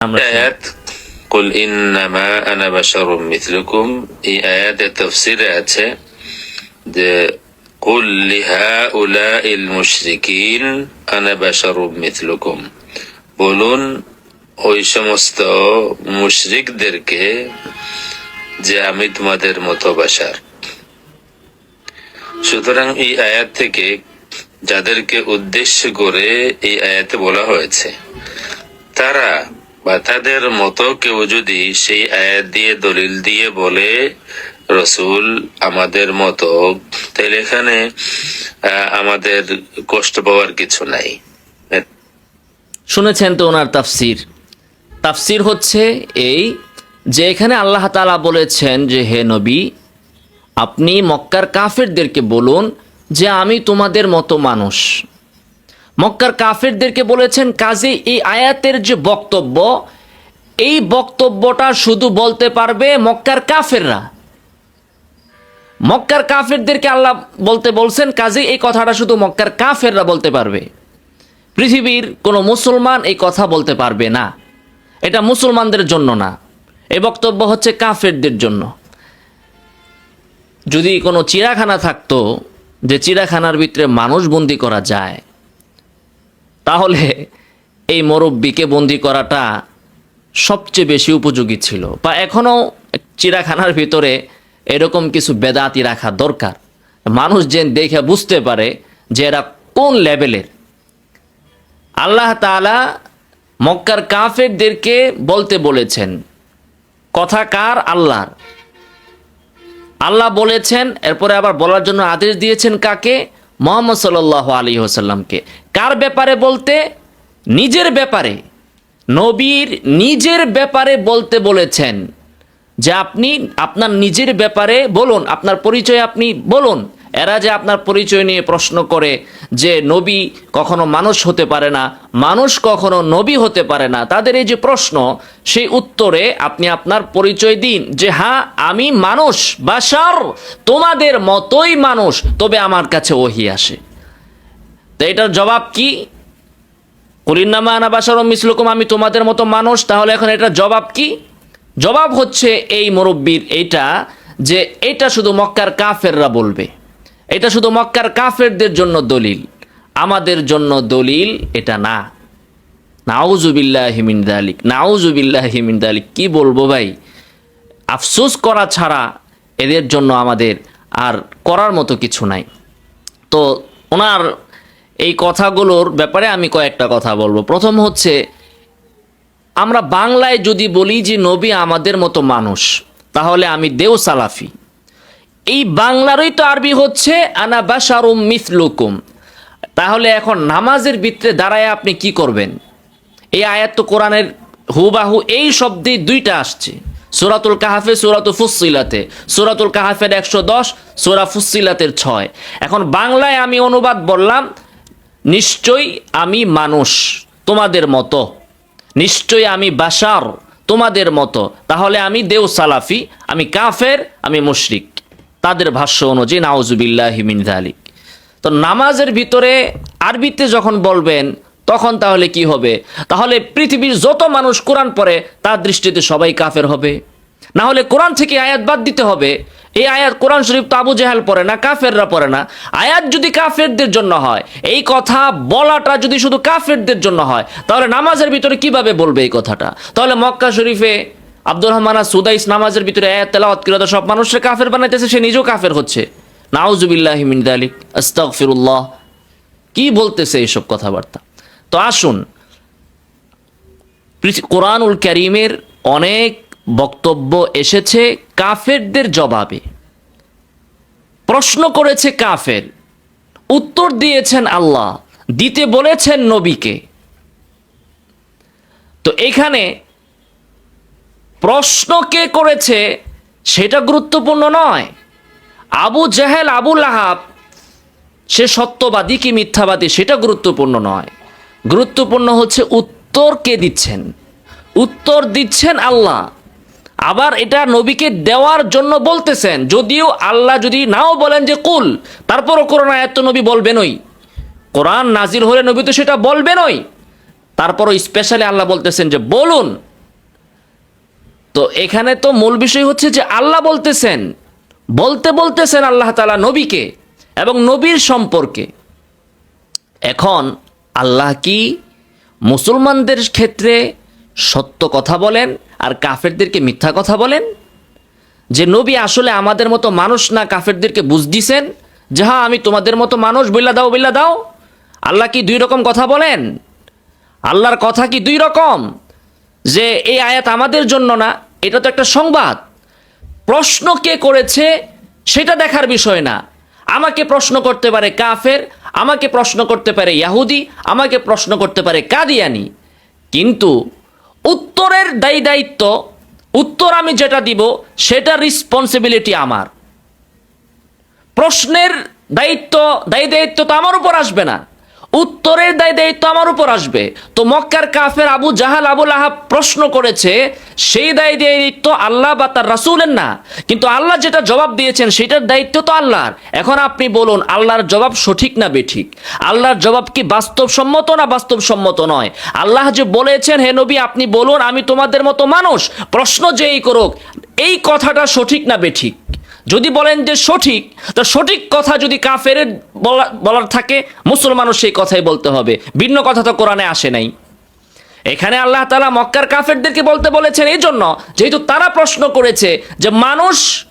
আয়াত কুল ইন্নামা আনা বাশারুম মিথলুকুম এই আয়াতের তফসিরে আছে যে কুল লিহাউলাইল মুশরিকিন আনা বাশারুম মিথলুকুম বলুন ওই সমস্ত মুশরিকদেরকে যে আমি তোমাদের মতো বাসার সুতরাং এই আয়াত থেকে যাদেরকে উদ্দেশ্য করে এই আয়াতে বলা হয়েছে তারা বা তাদের মতো কেউ যদি সেই আয়াত দিয়ে দলিল দিয়ে বলে, রসুল আমাদের মতো, তাহলে এখানে আমাদের কষ্ট পাওয়ার কিছু নাই। শুনেছেন তো ওনার তাফসির? তাফসির হচ্ছে এই যে এখানে আল্লাহ তাআলা বলেছেন যে, হে নবী, আপনি মক্কার কাফেরদেরকে বলুন যে, আমি তোমাদের মতো মানুষ। মক্কার কাফেরদেরকে বলেছেন, কাজে, এই আয়াতের যে বক্তব্য, এই বক্তব্যটা শুধু বলতে পারবে মক্কার কাফেররা। মক্কার কাফেরদেরকে আল্লাহ বলতে বলছেন, কাজে, এই কথাটা শুধু মক্কার কাফেররা বলতে পারবে। পৃথিবীর কোনো মুসলমান এই কথা বলতে পারবে না। এটা মুসলমানদের জন্য না। এই বক্তব্য হচ্ছে কাফেরদের জন্য। যদি কোনো চিড়াখানা থাকতো, যে চিড়াখানার ভিতরে মানুষ বন্দি করা যায় তাহলে এই মুরব্বীকে বন্দি করাটা সবচেয়ে বেশি উপযোগী ছিল। বা এখনও চিড়াখানার ভিতরে এরকম কিছু বেদাতি রাখা দরকার। মানুষ যেন দেখে বুঝতে পারে যে এরা কোন লেভেলের। আল্লাহ তাআলা মক্কার কাফেরদেরকে বলতে বলেছেন, কথা কার? আল্লাহর। আল্লাহ বলেছেন, এরপরে আবার বলার জন্য আদেশ দিয়েছেন কাকে? মোহাম্মদ সাল আলী হোসাল্লামকে কার ব্যাপারে বলতে? নিজের ব্যাপারে। নবীর নিজের ব্যাপারে বলতে বলেছেন যে আপনি আপনার নিজের ব্যাপারে বলুন, আপনার পরিচয় আপনি বলুন। এরা যে আপনার পরিচয় নিয়ে প্রশ্ন করে যে নবী কখনো মানুষ হতে পারে না, মানুষ কখনো নবী হতে পারে না, তাদের এই যে প্রশ্ন, সেই উত্তরে আপনি আপনার পরিচয় দিন যে হ্যাঁ আমি মানুষ বা বাসার তোমাদের মতোই মানুষ, তবে আমার কাছে ওহি আসে। তো এটার জবাব কি? কলিন্নামা আনা বাসার মিসলুকুম, আমি তোমাদের মতো মানুষ, তাহলে এখন এটার জবাব কি? জবাব হচ্ছে এই মুরব্বীর এইটা যে এটা শুধু মক্কার কাফেররা বলবে। এটা শুধু মক্কার কাফেরদের জন্য দলিল। আমাদের জন্য দলিল এটা না। নাউজুবিল্লাহ হিমিন দালিক। নাউজুবিল্লাহ হিমিন দালিক। কি বলব ভাই? আফসোস করা ছাড়া এদের জন্য আমাদের আর করার মতো কিছু নাই। তো ওনার এই কথাগুলোর ব্যাপারে আমি কয়েকটা কথা বলব। প্রথম হচ্ছে, আমরা বাংলায় যদি বলি যে নবী আমাদের মতো মানুষ, তাহলে আমি দেও সালাফি। এই বাংলারই তো আরবি হচ্ছে, আনা বাসারুম মিথলুকুম তাহলে এখন নামাজের ভিতরে দাঁড়ায় আপনি কি করবেন? এই আয়াত তো কোরআনের হুবাহু, এই শব্দে দুইটা আসছে। সুরাতুল কাহাফে সুরাতুল ফুসিলাতে সুরাতুল কাহাফের একশো দশ, সুরা ফুসিলাতের ছয়। এখন বাংলায় আমি অনুবাদ বললাম নিশ্চয়ই আমি মানুষ, তোমাদের মতো। নিশ্চয়ই আমি বাসার তোমাদের মতো। তাহলে আমি দেও সালাফি, আমি কাফের, আমি মুশরিক। তাদের ভাষ্য অনুযায়ী নাউজুবিল্লাহ মিন জালিক তো নামাজের ভিতরে আরবিতে যখন বলবেন, তখন তাহলে কি হবে? তাহলে পৃথিবীর যত মানুষ কোরআন পড়ে, তার দৃষ্টিতে সবাই কাফের হবে। না হলে কোরআন থেকে আয়াত বাদ দিতে হবে। এই আয়াত কোরআন শরীফ তো আবু জেহাল পড়ে না, কাফেররা পড়ে না। আয়াত যদি কাফেরদের জন্য হয়, এই কথা বলাটা যদি শুধু কাফেরদের জন্য হয়, তাহলে নামাজের ভিতরে কীভাবে বলবে এই কথাটা? তাহলে মক্কা শরীফে আব্দুর রহমানা সুদাইস নামাজের ভিতরে আয়াত তেলাওয়াত কিরাত সব মানুষের কাফের বানাইতেছে, সে নিজেও কাফের হচ্ছে। নাউজুবিল্লাহ মিন দালিক, আস্তাগফিরুল্লাহ। কি বলতেছে এইসব কথাবার্তা? তো আসুন কোরআনুল করিমের অনেক বক্তব্য এসেছে কাফেরদের জবাবে। প্রশ্ন করেছে কাফের, উত্তর দিয়েছেন আল্লাহ, দিতে বলেছেন নবীকে। তো এখানে প্রশ্ন কে করেছে সেটা গুরুত্বপূর্ণ নয়। আবু জাহেল আবুল আহাব সে সত্যবাদী কি মিথ্যাবাদী সেটা গুরুত্বপূর্ণ নয়। গুরুত্বপূর্ণ হচ্ছে উত্তর কে দিচ্ছেন? উত্তর দিচ্ছেন আল্লাহ। আবার এটা নবীকে দেওয়ার জন্য বলতেছেন। যদিও আল্লাহ যদি নাও বলেন যে কুল, তারপরও কোরআন আয়াত নবী বলবেনই। কোরআন নাজির হলে নবী তো সেটা বলবেনই। তারপরও স্পেশালি আল্লাহ বলতেছেন যে বলুন। তো এখানে তো মূল বিষয় হচ্ছে যে আল্লাহ বলতেছেন, বলতে বলতেছেন আল্লাহ তালা নবীকে এবং নবীর সম্পর্কে। এখন আল্লাহ কি মুসলমানদের ক্ষেত্রে সত্য কথা বলেন আর কাফেরদেরকে মিথ্যা কথা বলেন। যে নবী আসলে আমাদের মতো মানুষ না, কাফেরদেরকে বুঝ দিছেন যে হ্যাঁ আমি তোমাদের মতো মানুষ, বইলা দাও বইলা দাও। আল্লাহ কি দুই রকম কথা বলেন? আল্লাহর কথা কি দুই রকম? যে এই আয়াত আমাদের জন্য না, এটা তো একটা সংবাদ। প্রশ্ন কে করেছে, সেটা দেখার বিষয় না। আমাকে প্রশ্ন করতে পারে কাফের, আমাকে প্রশ্ন করতে পারে ইয়াহুদি, আমাকে প্রশ্ন করতে পারে কাদিয়ানি। কিন্তু উত্তরের দায়ী দায়িত্ব, উত্তর আমি যেটা দিব, সেটা রিসপন্সিবিলিটি আমার। প্রশ্নের দায়িত্ব, দায়ী দায়িত্ব তো আমার উপর আসবে না। উত্তরের দায় দায়িত্ব আমার উপর আসবে। তো মক্কার কাফের আবু জাহাল আবুল আহাব প্রশ্ন করেছে, সেই দায় দায়িত্ব আল্লাহ বা তার রাসূলের না? কিন্তু আল্লাহ যেটা জবাব দিয়েছেন, সেটার দায়িত্ব তো আল্লাহর। এখন আপনি বলুন, আল্লাহর জবাব সঠিক না বেঠিক? আল্লাহর জবাব কি বাস্তবসম্মত না বাস্তবসম্মত নয়? আল্লাহ যে বলেছেন, হে নবী, আপনি বলুন, আমি তোমাদের মতো মানুষ। প্রশ্ন যেই করুক, এই কথাটা সঠিক না বেঠিক? যদি বলেন যে সঠিক, তো সঠিক কথা যদি কাফের বলা- বলার থাকে, মুসলমানও সেই কথাই বলতে হবে। ভিন্ন কথা তো কোরআনে আসে নাই। এখানে আল্লাহ তালা মক্কার কাফেরদেরকে বলতে বলেছেন এই জন্য যেহেতু তারা প্রশ্ন করেছে যে মানুষ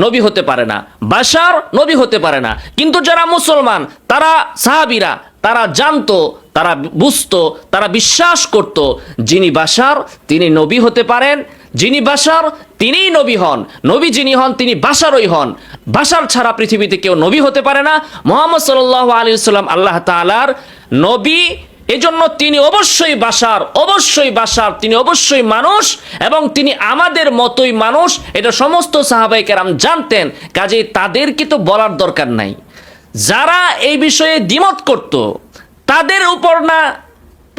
নবী হতে পারে না বাসার নবী হতে পারে না, কিন্তু যারা মুসলমান, তারা সাহাবিরা, তারা জানতো, তারা বুঝতো, তারা বিশ্বাস করত, যিনি বাসার তিনি নবী হতে পারেন যিনি বাশার, তিনিই নবী হন। নবী যিনি হন, তিনি বাশারই হন। বাশার ছাড়া পৃথিবীতে কেউ নবী হতে পারে না। মোহাম্মদ সাল্লাহ আলী সাল্লাম আল্লাহ তালার নবী। এজন্য তিনি অবশ্যই বাসার অবশ্যই বাসার তিনি অবশ্যই মানুষ এবং তিনি আমাদের মতোই মানুষ। এটা সমস্ত সাহাবাই কেরাম জানতেন, কাজেই তাদেরকে তো বলার দরকার নাই। যারা এই বিষয়ে দ্বিমত করত, তাদের উপর না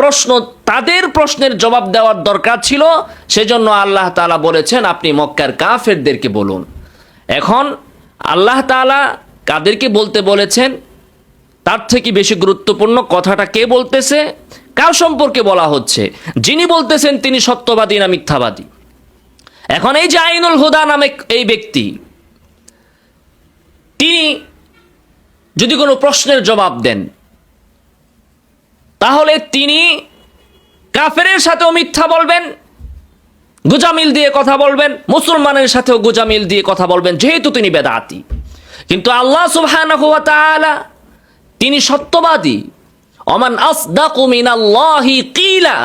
প্রশ্ন, তাদের প্রশ্নের জবাব দেওয়ার দরকার ছিল। সেজন্য আল্লাহ তালা বলেছেন, আপনি মক্কার কাফেরদেরকে বলুন। এখন আল্লাহ তাআলা কাদেরকে বলতে বলেছেন, তার থেকে বেশি গুরুত্বপূর্ণ কথাটা কে বলতেছে? কার সম্পর্কে বলা হচ্ছে? যিনি বলতেছেন, তিনি সত্যবাদী না মিথ্যাবাদী। এখন এই যে আইনুল হুদা নামে এই ব্যক্তি, তিনি যদি কোনো প্রশ্নের জবাব দেন তাহলে তিনি কাফেরের সাথেও মিথ্যা বলবেন, গুজামিল দিয়ে কথা বলবেন, মুসলমানের সাথেও গুজামিল দিয়ে কথা বলবেন, যেহেতু তিনি বেদাতি। কিন্তু আল্লাহ তাআলা তিনি সত্যবাদী। অমান আসদাকু মিনাল্লাহি কিলা।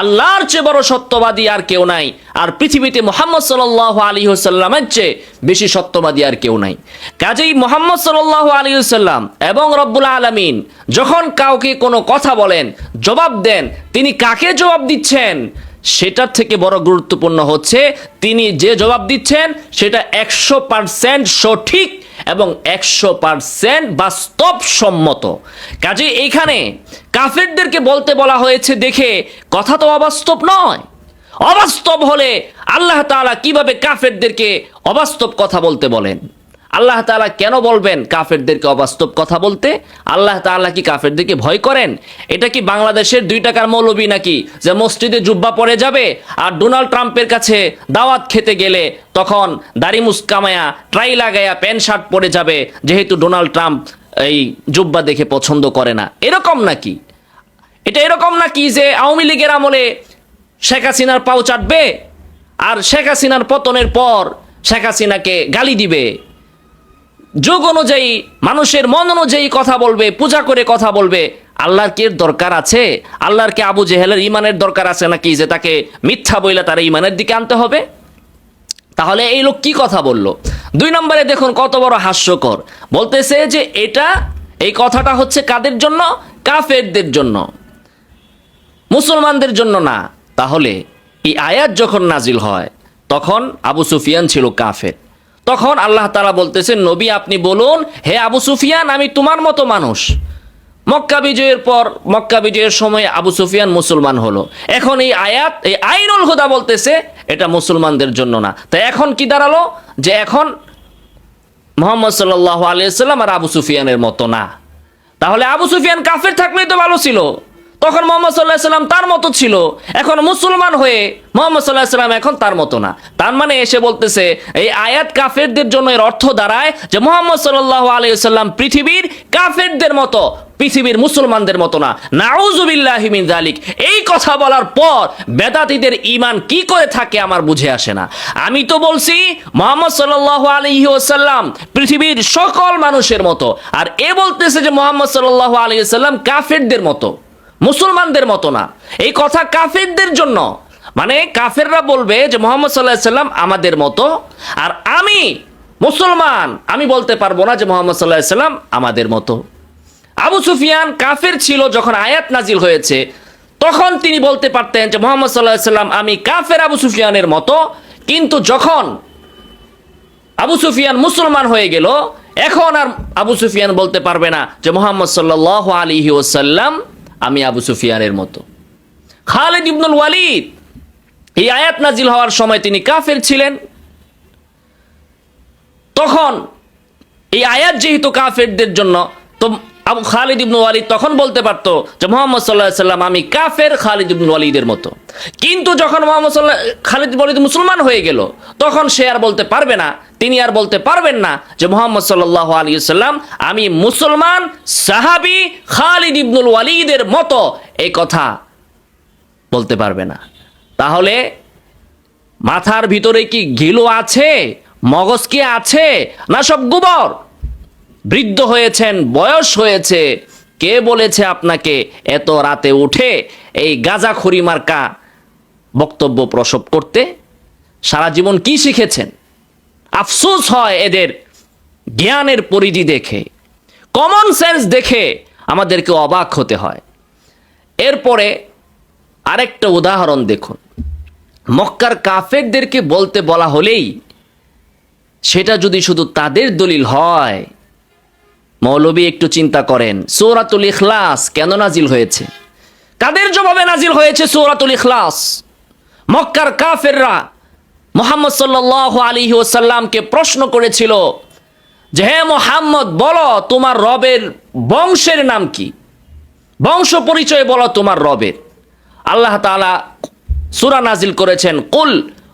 আল্লাহর চেয়ে বড় সত্যবাদী আর কেউ নাই। আর পৃথিবীতে মোহাম্মদ সাল্লাহ আলী সাল্লামের চেয়ে বেশি সত্যবাদী আর কেউ নাই। কাজেই মোহাম্মদ সাল্লাহ আলী সাল্লাম এবং রব্বুল আলমিন যখন কাউকে কোনো কথা বলেন, জবাব দেন, তিনি কাকে জবাব দিচ্ছেন? সেটার থেকে বড় গুরুত্বপূর্ণ হচ্ছে, তিনি যে জবাব দিচ্ছেন, সেটা একশো পার্সেন্ট সঠিক এবং একশো পার্সেন্ট বাস্তবসম্মত। কাজে এইখানে কাফেরদেরকে বলতে বলা হয়েছে, দেখে কথা তো অবাস্তব নয়। অবাস্তব হলে আল্লাহ তালা কীভাবে কাফেরদেরকে অবাস্তব কথা বলতে বলেন? আল্লাহ তাআলা কেন বলবেন কাফেরদেরকে অবাস্তব কথা বলতে? আল্লাহ তাআলা কি কাফেরদেরকে ভয় করেন? এটা কি বাংলাদেশের দুই টাকার মৌলবি নাকি যে মসজিদে জুব্বা পরে যাবে আর ডোনাল্ড ট্রাম্পের কাছে দাওয়াত খেতে গেলে তখন দাড়ি মুসকামায়া, ট্রাই লাগায়া, প্যান্ট, শার্ট পরে যাবে, যেহেতু ডোনাল্ড ট্রাম্প এই জুব্বা দেখে পছন্দ করে না। এরকম নাকি? এটা এরকম নাকি যে আওয়ামী লীগের আমলে শেখ হাসিনার পাও চাটবে আর শেখ হাসিনার পতনের পর শেখ হাসিনাকে গালি দিবে? যুগ অনুযায়ী, মানুষের মন অনুযায়ী কথা বলবে, পূজা করে কথা বলবে। আল্লাহর কি দরকার আছে? আল্লাহর কি আবু জেহেলের ইমানের দরকার আছে নাকি যে তাকে মিথ্যা বইলে তারা ইমানের দিকে আনতে হবে? তাহলে এই লোক কি কথা বলল? দুই নম্বরে দেখুন কত বড় হাস্যকর। বলতেছে যে এটা, এই কথাটা হচ্ছে কাদের জন্য? কাফেরদের জন্য। মুসলমানদের জন্য না। তাহলে এই আয়াত যখন নাজিল হয়, তখন আবু সুফিয়ান ছিল কাফের। তখন আল্লাহ তালা বলতেছেন, নবী, আপনি বলুন, হে আবু সুফিয়ান, আমি তোমার মতো মানুষ। মক্কা বিজয়ের পর, মক্কা বিজয়ের সময় আবু সুফিয়ান মুসলমান হলো। এখন এই আয়াত, এই আইনুল হুদা বলতেছে, এটা মুসলমানদের জন্য না। তাই এখন কি দাঁড়াল? যে এখন মোহাম্মদ সাল্লাহ আলিয়াল্লাম আর আবু সুফিয়ানের মতো না। তাহলে আবু সুফিয়ান কাফের থাকলেই তো ভালো ছিল। তখন মোহাম্মদ সাল্লাহ সাল্লাম তার মতো ছিল। এখন মুসলমান হয়ে মোহাম্মদ সাল্লাহ সাল্লাম এখন তার মতো না। তার মানে এসে বলতেছে, এই আয়াত কাফেরদের জন্য এর অর্থ দাঁড়ায় যে মোহাম্মদ সাল্লাহ আলাইসাল্লাম পৃথিবীর কাফেরদের মতো, পৃথিবীর মুসলমানদের মতো না। নাউজুবিল্লাহি মিন জালিক এই কথা বলার পর বেদাতিদের ইমান কি করে থাকে আমার বুঝে আসে না। আমি তো বলছি, মোহাম্মদ সাল্লাহ আলহি ওসাল্লাম পৃথিবীর সকল মানুষের মতো। আর এ বলতেছে যে মোহাম্মদ সাল্লাহ আলহি সাল্লাম কাফেরদের মতো। মুসলমানদের মতো না। এই কথা কাফেরদের জন্য। মানে কাফেররা বলবে যে মোহাম্মদ সাল্লাহ সাল্লাম আমাদের মতো, আর আমি মুসলমান, আমি বলতে পারব না যে মোহাম্মদ সাল্লাহ সাল্লাম আমাদের মতো। আবু সুফিয়ান কাফের ছিল যখন আয়াত নাজিল হয়েছে, তখন তিনি বলতে পারতেন যে মোহাম্মদ সাল্লাহ সাল্লাম আমি কাফের আবু সুফিয়ানের মতো, কিন্তু যখন আবু সুফিয়ান মুসলমান হয়ে গেল, এখন আর আবু সুফিয়ান বলতে পারবে না যে মোহাম্মদ সাল্লাহ আলিহি ওসাল্লাম আমি আবু সুফিয়ানের মতো। খালেদ ইবনুল ওয়ালিদ, এই আয়াত নাজিল হওয়ার সময় তিনি কাফের ছিলেন। তখন এই আয়াত যেহেতু কাফেরদের জন্য, তো আবু খালিদ ইবনু ওয়ালিদ তখন বলতে পারতো যে মোহাম্মদ সাল্লাহ সাল্লাম, আমি কাফের খালিদ ইবনু ওয়ালিদের মতো। কিন্তু যখন মোহাম্মদ সাল্লাহ খালিদ ওয়ালিদ মুসলমান হয়ে গেল, তখন সে আর বলতে পারবে না, তিনি আর বলতে পারবেন না যে মোহাম্মদ সাল্লাহ আলী সাল্লাম, আমি মুসলমান সাহাবি খালিদ ইবনুল ওয়ালিদের মতো এই কথা বলতে পারবে না। তাহলে মাথার ভিতরে কি ঘিলু আছে? মগজ কি আছে? না সব গোবর? বৃদ্ধ হয়েছেন, বয়স হয়েছে, কে বলেছে আপনাকে এত রাতে উঠে এই গাজাখড়ি মার্কা বক্তব্য প্রসব করতে? সারা জীবন কি শিখেছেন? আফসোস হয় এদের জ্ঞানের পরিধি দেখে কমন সেন্স দেখে আমাদেরকে অবাক হতে হয়। এরপরে আরেকটা উদাহরণ দেখুন। মক্কার কাফেরদেরকে বলতে বলা হলেই সেটা যদি শুধু তাদের দলিল হয় মৌলবী একটু চিন্তা করেন। সৌরাতুল ইখলাস কেন নাজিল হয়েছে? কাদের জবাবে নাজিল হয়েছে সৌরাতুল ইখলাস? মক্কার কাফেররা মোহাম্মদ সাল্লাহ আলী ওসাল্লামকে প্রশ্ন করেছিল যে, হে মোহাম্মদ, বলো তোমার রবের বংশের নাম কি? বংশ পরিচয় বলো তোমার রবের। আল্লাহ তাআলা সুরা নাজিল করেছেন, কুল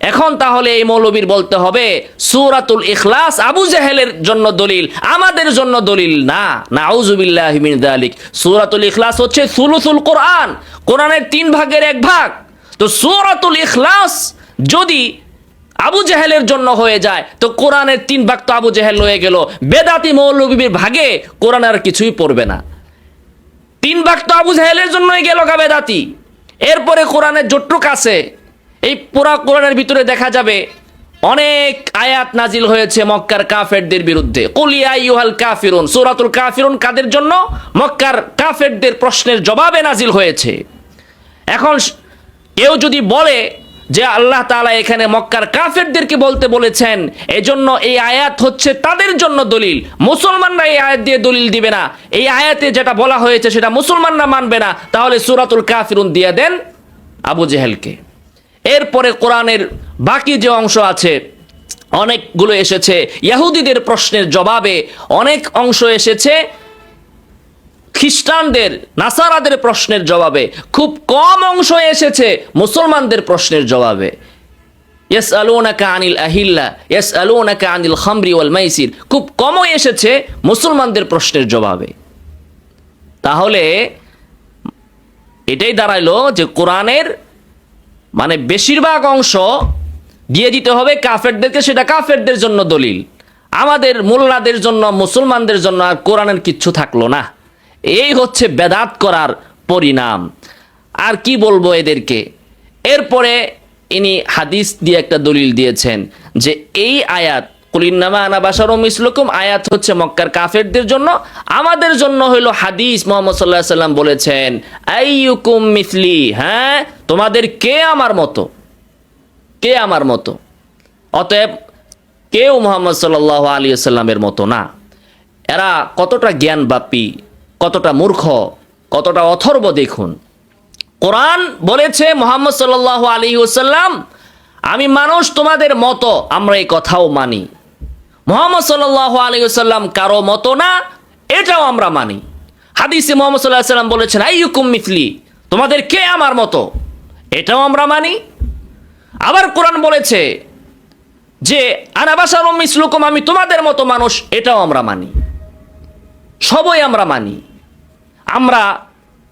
এখন তাহলে এই মৌলবীর বলতে হবে, সুরাতুল ইখলাস আবু জাহেলের জন্য দলিল, আমাদের জন্য দলিল না। নাউজুবিল্লাহ মিন দালিক সুরাতুল ইখলাস হচ্ছে সুলুসুল কোরআন, কোরআনের তিন ভাগের এক ভাগ। তো সুরাতুল ইখলাস যদি আবু জাহেলের জন্য হয়ে যায়, তো কোরআনের তিন ভাগ তো আবু জাহেল হয়ে গেল। বেদাতি মৌলবীর ভাগে কোরআন আর কিছুই পড়বে না। তিন ভাগ তো আবু জাহেলের জন্যই গেল গা বেদাতি। এরপরে কোরআনের জট্টুক আছে। এই পুরা কোরআনের ভিতরে দেখা যাবে অনেক আয়াত নাজিল হয়েছে মক্কার কাফেরদের বিরুদ্ধে। কুলিয়া ইউহাল কাফিরুন। সূরাতুল কাফিরুন কাদের জন্য? মক্কার কাফেরদের প্রশ্নের জবাবে নাজিল হয়েছে। এখন কেউ যদি বলে যে আল্লাহ তাআলা এখানে মক্কার কাফেরদেরকে বলতে বলেছেন, এজন্য এই আয়াত হচ্ছে তাদের জন্য দলিল। মুসলমানরা এই আয়াত দিয়ে দলিল দিবে না। এই আয়াতে যেটা বলা হয়েছে সেটা মুসলমানরা মানবে না। তাহলে সূরাতুল কাফিরুন দিয়ে দেন আবু জেহেলকে। এরপরে কোরআনের বাকি যে অংশ আছে, অনেকগুলো এসেছে। ইহুদিদের প্রশ্নের জবাবে অনেক অংশ এসেছে। খ্রিস্টানদের, নাসারাদের প্রশ্নের জবাবে খুব কম অংশ এসেছে, মুসলমানদের প্রশ্নের জবাবে। ইয়াস আলুনাকা আনিল আহিল্লা ইয়াস আলুনাকা আনিল খামরি ওয়াল মাইসির, খুব কমই এসেছে মুসলমানদের প্রশ্নের জবাবে। তাহলে এটাই দাঁড়াইলো যে কোরআনের মানে বেশিরভাগ অংশ দিয়ে দিতে হবে কাফেরদেরকে, সেটা কাফেরদের জন্য দলিল। আমাদের মোল্লাদের জন্য, মুসলমানদের জন্য আর কোরআনের কিচ্ছু থাকল না। এই হচ্ছে বেদাত করার পরিণাম। আর কি বলব এদেরকে? এরপরে ইনি হাদিস দিয়ে একটা দলিল দিয়েছেন যে এই আয়াত কুলিন্নামা আনা বাসার মিসলুকুম, আয়াত হচ্ছে মক্কার কাফেরদের জন্য। আমাদের জন্য হইল হাদিস, মোহাম্মদ সাল্লাহ সাল্লাম বলেছেন, আইয়ুকুম মিসলি হ্যাঁ তোমাদের কে আমার মতো? কে আমার মতো? অতএব কেউ মোহাম্মদ সাল্লাহ আলী সাল্লামের মতো না। এরা কতটা জ্ঞানব্যাপী, কতটা মূর্খ, কতটা অথর্ব দেখুন। কোরআন বলেছে মোহাম্মদ সাল্লাহ আলী ওসাল্লাম আমি মানুষ তোমাদের মতো, আমরা এই কথাও মানি। মোহাম্মদ সাল্লাহ আলী ওসাল্লাম কারও মতো না, এটাও আমরা মানি। হাদিসে মোহাম্মদ সাল্লাহ সাল্লাম বলেছেন, আইয়ুকুম মিথলি, তোমাদের কে আমার মতো? এটাও আমরা মানি। আবার কোরআন বলেছে যে আনাবাসার মিসলুকুম, আমি তোমাদের মতো মানুষ, এটাও আমরা মানি। সবই আমরা মানি। আমরা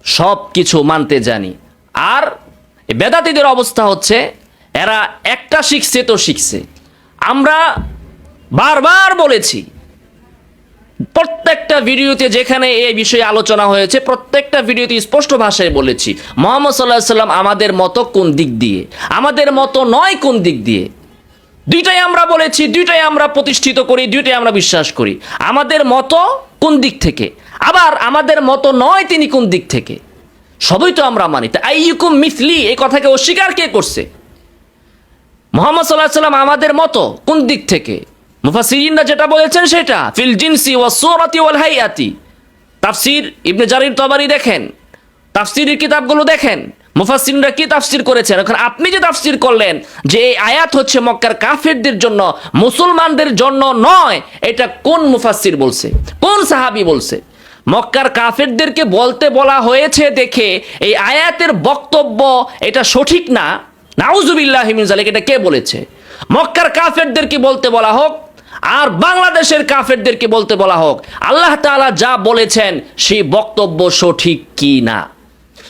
সব কিছু মানতে জানি। আর বেদাতিদের অবস্থা হচ্ছে, এরা একটা শিখছে তো শিখছে। আমরা বারবার বলেছি, প্রত্যেকটা ভিডিওতে যেখানে এই বিষয়ে আলোচনা হয়েছে, প্রত্যেকটা ভিডিওতে স্পষ্ট ভাষায় বলেছি, মোহাম্মদ সাল্লাহ সাল্লাম আমাদের মতো কোন দিক দিয়ে? আমাদের মতো নয় কোন দিক দিয়ে? দুইটাই আমরা বলেছি, দুইটাই আমরা প্রতিষ্ঠিত করি, দুইটাই আমরা বিশ্বাস করি। আমাদের মতো কোন দিক থেকে? আবার আমাদের মতো নয় তিনি কোন দিক থেকে? সবই তো আমরা মানি। তা আইয়ুকুম মিথলি এই কথাকে অস্বীকার কে করছে? মোহাম্মদ সাল্লাহ সাল্লাম আমাদের মতো কোন দিক থেকে? মুফাসিরিনরা যেটা বলেছেন সেটা। ফিল জিনসি ওয়া সুরাতি ওয়াল হাইয়াতি। তাফসির ইবনে জারির তবারি দেখেন, তাফসিরের কিতাবগুলো দেখেন, মুফাসসিরিনরা কি তাফসির করেছেন? এখন আপনি যে তাফসির করলেন, যে এই আয়াত হচ্ছে মক্কার কাফেরদের জন্য, মুসলমানদের জন্য নয়, এটা কোন মুফাসসির বলছে? কোন সাহাবী বলছে? মক্কার কাফেরদেরকে বলতে বলা হয়েছে দেখে, এই আয়াতের বক্তব্য এটা সঠিক না? নাউজুবিল্লাহ মিন জালিক এটা কে বলেছে? মক্কার কাফেরদেরকে বলতে বলা হোক আর বাংলাদেশের কাফেরদেরকে বলতে বলা হোক, আল্লাহ তাআলা যা বলেছেন সেই বক্তব্য সঠিক কি না?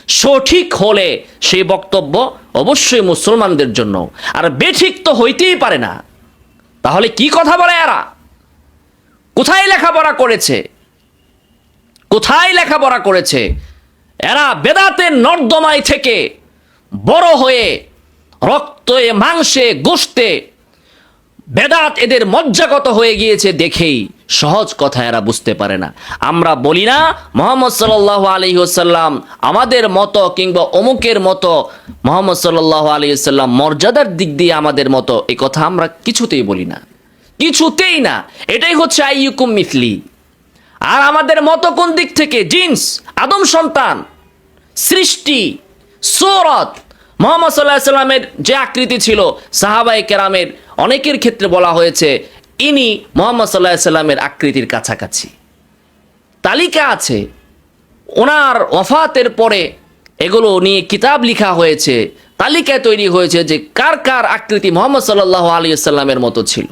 সঠিক হলে সেই বক্তব্য অবশ্যই মুসলমানদের জন্য। আর বেঠিক তো হইতেই পারে না। তাহলে কি কথা বলে এরা? কোথায় লেখাপড়া করেছে? কোথায় লেখাপড়া করেছে? এরা বেদাতের নর্দমায় থেকে বড় হয়ে রক্তে, মাংসে গোস্তে বেদাত এদের মজ্জাগত হয়ে গিয়েছে দেখেই। সহজ কথা এরা বুঝতে পারে না। আমরা বলি না, মোহাম্মদ সাল্লাহ আলী সাল্লাম আমাদের মতো কিংবা অমুকের মতো মোহাম্মদ সাল্লাহ আলী সাল্লাম মর্যাদার দিক দিয়ে আমাদের মতো এই কথা আমরা কিছুতেই বলি না। কিছুতেই না। এটাই হচ্ছে আইয়ুকুম মিথলি আর আমাদের মতো কোন দিক থেকে? জিন্স, আদম সন্তান, সৃষ্টি সৌরত মোহাম্মদ সাল্লাহ সাল্লামের যে আকৃতি ছিল সাহাবাই কেরামের, অনেকের ক্ষেত্রে বলা হয়েছে, ইনি মোহাম্মদ সাল্লাহ সাল্লামের আকৃতির কাছাকাছি। তালিকা আছে, ওনার ওফাতের পরে এগুলো নিয়ে কিতাব লেখা হয়েছে, তালিকায় তৈরি হয়েছে যে কার কার আকৃতি মোহাম্মদ সাল্লাহ আলী সাল্লামের মতো ছিল,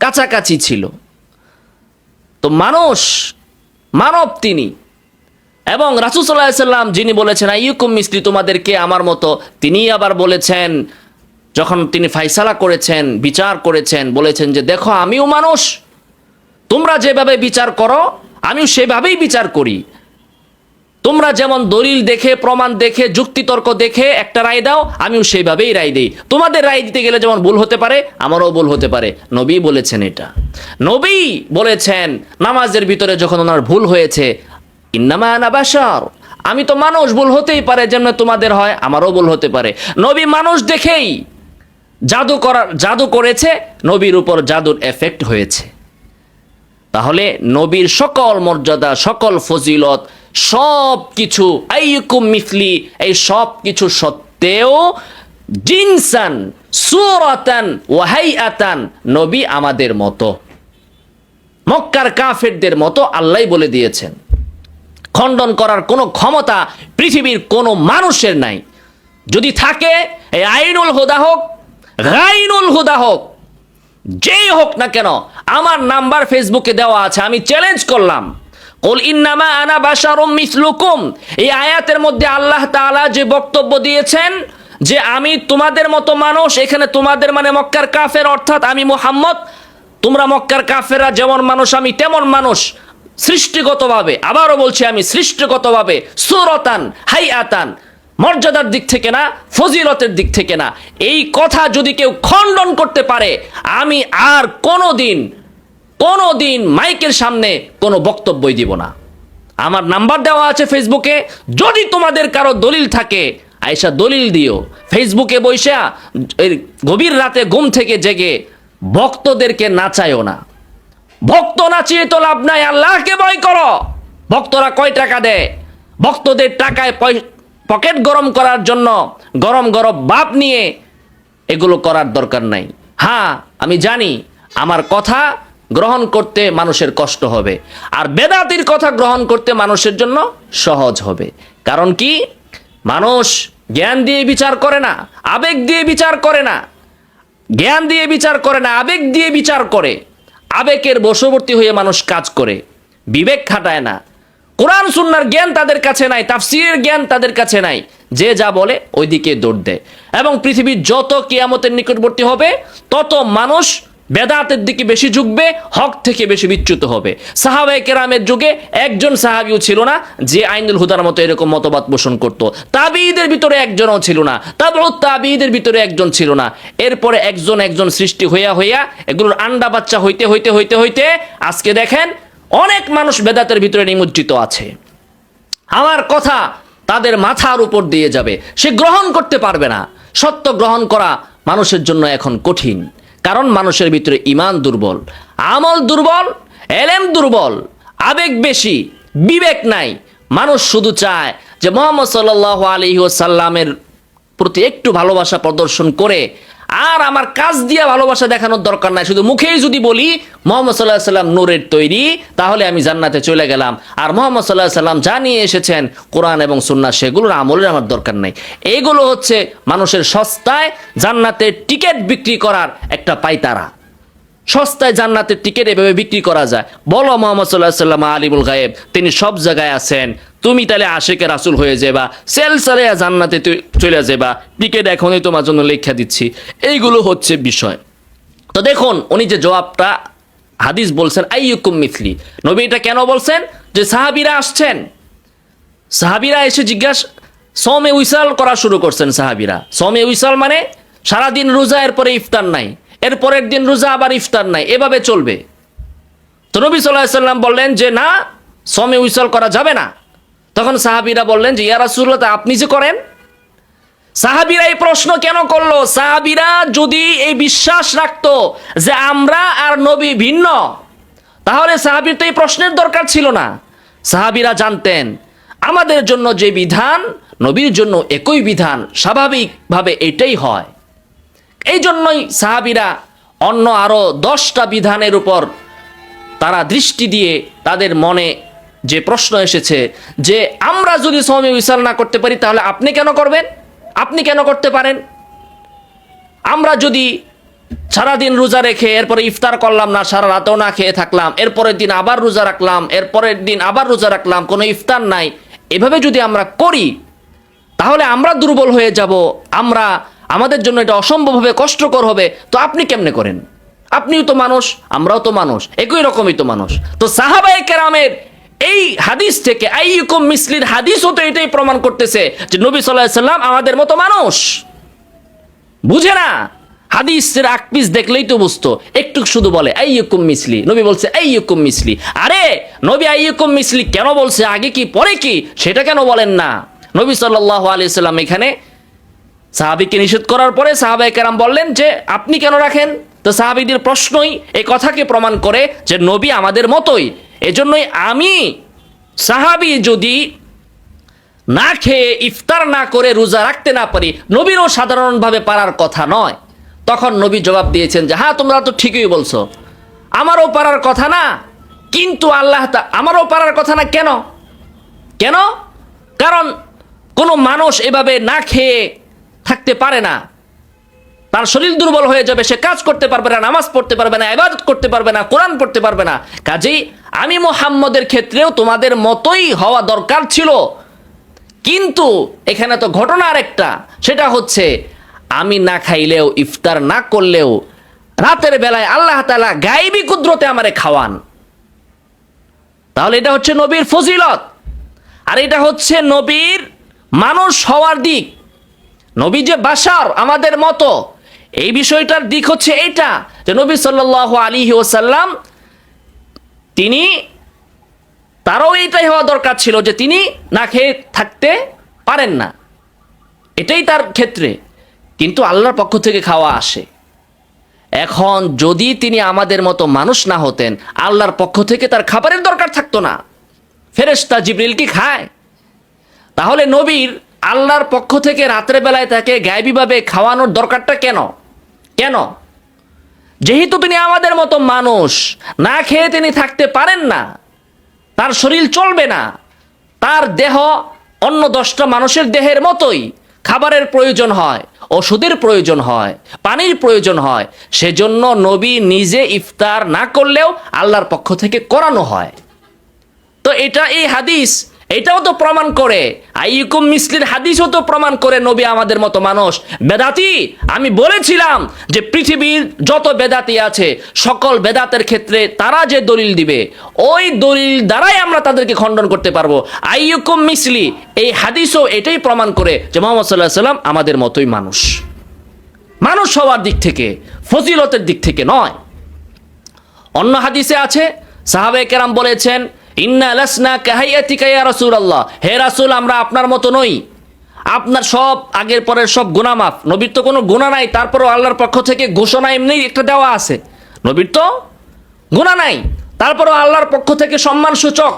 কাছাকাছি ছিল। তো মানুষ, মানব তিনি এবং রাসুসাল্লাহ সাল্লাম যিনি বলেছেন, আইয়ুকুম মিস্ত্রি তোমাদেরকে আমার মতো। তিনি আবার বলেছেন, যখন তিনি ফাইসালা করেছেন, বিচার করেছেন, বলেছেন যে, দেখো, আমিও মানুষ। তোমরা যেভাবে বিচার করো, আমিও সেভাবেই বিচার করি। তোমরা যেমন দলিল দেখে, প্রমাণ দেখে, যুক্তিতর্ক দেখে একটা রায় দাও, আমিও সেইভাবেই রায় দিই। তোমাদের রায় দিতে গেলে যেমন ভুল হতে পারে, আমারও ভুল হতে পারে। নবী বলেছেন এটা। নবী বলেছেন, নামাজের ভিতরে যখন ওনার ভুল হয়েছে ইন্নামা আনা বাশার। আমি তো মানুষ, ভুল হতেই পারে যেমন তোমাদের হয়, আমারও ভুল হতে পারে। নবী মানুষ দেখেই জাদু করার জাদু করেছে, নবীর উপর জাদুর এফেক্ট হয়েছে। তাহলে নবীর সকল মর্যাদা, সকল ফজিলত সব কিছু মিফলি এই সব কিছু সত্ত্বেও জিনসান, সুরাতান, ওয়াহাইয়াতান নবী আমাদের মতো। মক্কার কাফেরদের মতো আল্লাহ বলে দিয়েছেন। খণ্ডন করার কোনো ক্ষমতা পৃথিবীর কোনো মানুষের নাই। যদি থাকে, এই আইনুল হুদা হোক, গাইনুল হুদা হোক, যেই হোক না কেন, আমার নাম্বার ফেসবুকে দেওয়া আছে, আমি চ্যালেঞ্জ করলাম। কুল ইন্নামা আনা বাশারুম মিসলুকুম। এই আয়াতের মধ্যে আল্লাহ তাআলা যে বক্তব্য দিয়েছেন, যে আমি তোমাদের মতো মানুষ, এখানে তোমাদের মানে মক্কার কাফের, অর্থাৎ আমি মুহাম্মদ, তোমরা মক্কার কাফেরা যেমন মানুষ, আমি তেমন মানুষ। সৃষ্টিগতভাবে, আবারও বলছি আমি সৃষ্টিগতভাবে, সুরতান হাই আতান মর্যাদার দিক থেকে না, ফজিলতের দিক থেকে না। এই কথা যদি কেউ খণ্ডন করতে পারে, আমি আর কোনো দিন কোনো দিন মাইকের সামনে কোনো বক্তব্যই দিব না। আমার নাম্বার দেওয়া আছে ফেসবুকে, যদি তোমাদের কারও দলিল থাকে আয়সা দলিল দিও। ফেসবুকে বৈশা গভীর রাতে ঘুম থেকে জেগে ভক্তদেরকে নাচায়ও না। ভক্ত নাচিয়ে তো লাভ নাই, আল্লাহকে ভয় করো। ভক্তরা কয় টাকা দেয়? ভক্তদের টাকায় পকেট গরম করার জন্য গরম গরম বাপ নিয়ে এগুলো করার দরকার নাই। হ্যাঁ আমি জানি আমার কথা গ্রহণ করতে মানুষের কষ্ট হবে, আর বেদাতির কথা গ্রহণ করতে মানুষের জন্য সহজ হবে। কারণ কি? মানুষ জ্ঞান দিয়ে বিচার করে না, আবেগ দিয়ে বিচার করে না। জ্ঞান দিয়ে বিচার করে না, আবেগ দিয়ে বিচার করে। আবেগের বশবর্তী হয়ে মানুষ কাজ করে। বিবেক খাটায় না। কোরআন, সুন্নার জ্ঞান তাদের কাছে নাই, তাফসিরের জ্ঞান তাদের কাছে নাই। যে যা বলে, ওইদিকে দৌড় দেয়। এবং পৃথিবীর যত কেয়ামতের নিকটবর্তী হবে, তত মানুষ বেদাতের দিকে বেশি ঝুঁকবে, হক থেকে বেশি বিচ্যুত হবে। সাহাবাই কেরামের যুগে একজন সাহাবিও ছিল না যে আইনুল হুদার মতো এরকম মতবাদ পোষণ করত। তাবিদের ভিতরে একজনও ছিল না তারপর তাবিদের ভিতরে একজন ছিল না। এরপরে একজন একজন সৃষ্টি হইয়া হইয়া এগুলোর আন্ডা বাচ্চা হইতে হইতে হইতে হইতে আজকে দেখেন অনেক মানুষ বেদাতের ভিতরে নিমজ্জিত আছে। আমার কথা তাদের মাথার উপর দিয়ে যাবে। সে গ্রহণ করতে পারবে না। সত্য গ্রহণ করা মানুষের জন্য এখন কঠিন। কারণ মানুষের ভিতরে ইমান দুর্বল, আমল দুর্বল, এলেম দুর্বল, আবেগ বেশি, বিবেক নাই। মানুষ শুধু চায় যে মোহাম্মদ সাল্লাহ আলী সাল্লামের প্রতি একটু ভালোবাসা প্রদর্শন করে আর আমার কাজ দিয়ে ভালোবাসা দেখানোর দরকার নাই। শুধু মুখেই যদি বলি, মোহাম্মদ সাল্লাহ সাল্লাম নূরের তৈরি, তাহলে আমি জান্নাতে চলে গেলাম। আর মোহাম্মদ সাল্লাহ সাল্লাম যা নিয়ে এসেছেন, কোরআন এবং সুন্না সেগুলোর আমলের আমার দরকার নাই। এগুলো হচ্ছে মানুষের সস্তায় জান্নাতের টিকিট বিক্রি করার একটা পাইতারা। সস্তায় জান্নাতের টিকিট এভাবে বিক্রি করা যায়। বলো মোহাম্মদ সাল্লাহ সাল্লাম, আলিমুল গায়েব, তিনি সব জায়গায় আছেন। তুমি তাহলে আশেকে রাসুল হয়ে যাবা সেল সারে জান্নাতে চলে যাবা টিকিট এখনই তোমার জন্য লেখা দিচ্ছি। এইগুলো হচ্ছে বিষয়। তো দেখুন, উনি যে জবাবটা, হাদিস বলছেন, আইয়ুকুম মিথলি নবী এটা কেন বলছেন? যে সাহাবিরা আসছেন। সাহাবিরা এসে জিজ্ঞাসা সমে উইসাল করা শুরু করছেন সাহাবিরা। সমে উইসাল মানে সারাদিন রোজা, এরপরে ইফতার নাই। এর পরের দিন রোজা, আবার ইফতার নাই। এভাবে চলবে। তো নবী সাল্লাহ সাল্লাম বললেন যে, না সমে উইসাল করা যাবে না। তখন সাহাবিরা বললেন যে, ইয়া রাসূলুল্লাহ, তা আপনি যে করেন? সাহাবিরা এই প্রশ্ন কেন করল? সাহাবিরা যদি এই বিশ্বাস রাখতো যে আমরা আর নবী ভিন্ন, তাহলে সাহাবির তো এই প্রশ্নের দরকার ছিল না। সাহাবিরা জানতেন, আমাদের জন্য যে বিধান, নবীর জন্য একই বিধান, স্বাভাবিকভাবে এটাই হয়। এই জন্যই সাহাবিরা অন্য আরও দশটা বিধানের উপর তারা দৃষ্টি দিয়ে তাদের মনে যে প্রশ্ন এসেছে যে আমরা যদি সময় উইসাল না করতে পারি, তাহলে আপনি কেন করবেন? আপনি কেন করতে পারেন? আমরা যদি সারাদিন রোজা রেখে এরপরে ইফতার করলাম না, সারা রাতেও না খেয়ে থাকলাম, এরপরের দিন আবার রোজা রাখলাম, এরপরের দিন আবার রোজা রাখলাম, কোনো ইফতার নাই, এভাবে যদি আমরা করি, তাহলে আমরা দুর্বল হয়ে যাব, আমরা আমাদের জন্য এটা অসম্ভব হবে, কষ্টকর হবে, তো আপনি কেমনে করেন? আপনিও তো মানুষ, আমরাও তো মানুষ, একই রকমই তো মানুষ। তো সাহাবায়ে কেরামের এই হাদিস থেকে আইয়ুকুম মিসলির হাদিসও তো এটাই প্রমাণ করতেছে যে নবী সাল্লাম আমাদের মতো মানুষ। বুঝে না? হাদিসের আকপিস দেখলেই তো বুঝতো। একটু শুধু বলে, আইয়ুকুম মিসলি। নবী বলছে, আইয়ুকুম মিসলি। আরে, নবী আইয়ুকুম মিসলি কেন বলছে, আগে কি, পরে কি? সেটা কেন বলেন না? নবী সাল্লাল্লাহু আলাইহি সাল্লাম এখানে সাহাবিকে নিষেধ করার পরে সাহাবাই কেরাম বললেন যে, আপনি কেন রাখেন? তো সাহাবিদের প্রশ্নই এই কথাকে প্রমাণ করে যে নবী আমাদের মতোই। এজন্যই আমি সাহাবি যদি না খেয়ে ইফতার না করে রোজা রাখতে না পারি, নবীরও সাধারণভাবে পারার কথা নয়। তখন নবী জবাব দিয়েছেন যে হ্যাঁ তোমরা তো ঠিকই বলছো। আমারও পারার কথা না, কিন্তু আল্লাহ তা- আমারও পারার কথা না কেন? কেন? কারণ কোনো মানুষ এভাবে না খেয়ে থাকতে পারে না। তার শরীর দুর্বল হয়ে যাবে, সে কাজ করতে পারবে না, নামাজ পড়তে পারবে না, ইবাদত করতে পারবে না, কোরআন পড়তে পারবে না। কাজেই আমি মোহাম্মদের ক্ষেত্রেও তোমাদের মতোই হওয়া দরকার ছিল। কিন্তু এখানে তো ঘটনা আরেকটা, সেটা হচ্ছে আমি না খাইলেও, ইফতার না করলেও রাতের বেলায় আল্লাহ তালা গাইবি কুদরতে আমারে খাওয়ান। তাহলে এটা হচ্ছে নবীর ফজিলত। আর এটা হচ্ছে নবীর মানুষ হওয়ার দিক। নবী যে বাসার আমাদের মতো এই বিষয়টার দিক হচ্ছে এটা, যে নবী সাল্লাহ আলী ওসাল্লাম তিনি তারও এইটাই হওয়া দরকার ছিল যে তিনি না খেয়ে থাকতে পারেন না। এটাই তার ক্ষেত্রে। কিন্তু আল্লাহর পক্ষ থেকে খাওয়া আসে। এখন যদি তিনি আমাদের মতো মানুষ না হতেন, আল্লাহর পক্ষ থেকে তার খাবারের দরকার থাকতো না। ফেরেশতা জিবরিল কি খায়? তাহলে নবীর আল্লাহর পক্ষ থেকে রাত্রেবেলায় তাকে গায়েবীভাবে খাওয়ানোর দরকারটা কেন? কেন? যেহেতু তিনি আমাদের মতো মানুষ, না খেয়ে তিনি থাকতে পারেন না, তার শরীর চলবে না, তার দেহ অন্য দশটা মানুষের দেহের মতোই খাবারের প্রয়োজন হয়, ওষুধের প্রয়োজন হয়, পানির প্রয়োজন হয়, সেজন্য নবী নিজে ইফতার না করলেও আল্লাহর পক্ষ থেকে করানো হয়। তো এটা এই হাদিস এটাও তো প্রমাণ করে। আইকুম মিসলির হাদিসও তো প্রমাণ করে নবী আমাদের মতো মানুষ। বেদাতি, আমি বলেছিলাম যে পৃথিবীর যত বেদাতি আছে, সকল বেদাতের ক্ষেত্রে তারা যে দলিল দিবে, ওই দলিল দ্বারাই আমরা তাদেরকে খণ্ডন করতে পারব। আইকুম মিসলি, এই হাদিসও এটাই প্রমাণ করে যে মোহাম্মদ সাল্লাহ সাল্লাম আমাদের মতোই মানুষ। মানুষ হওয়ার দিক থেকে, ফজিলতের দিক থেকে নয়। অন্য হাদিসে আছে সাহাবে কেরাম বলেছেন হে রাসূল, আমরা আপনার মতো নই। আপনার সব আগের পরের সব গুণা মাফ। নবীর তো কোনো গুণা নাই, তারপরও আল্লাহর পক্ষ থেকে ঘোষণা এমনি একটা দেওয়া আছে। নবীর তো গুণা নাই, তারপরও আল্লাহর পক্ষ থেকে সম্মান সূচক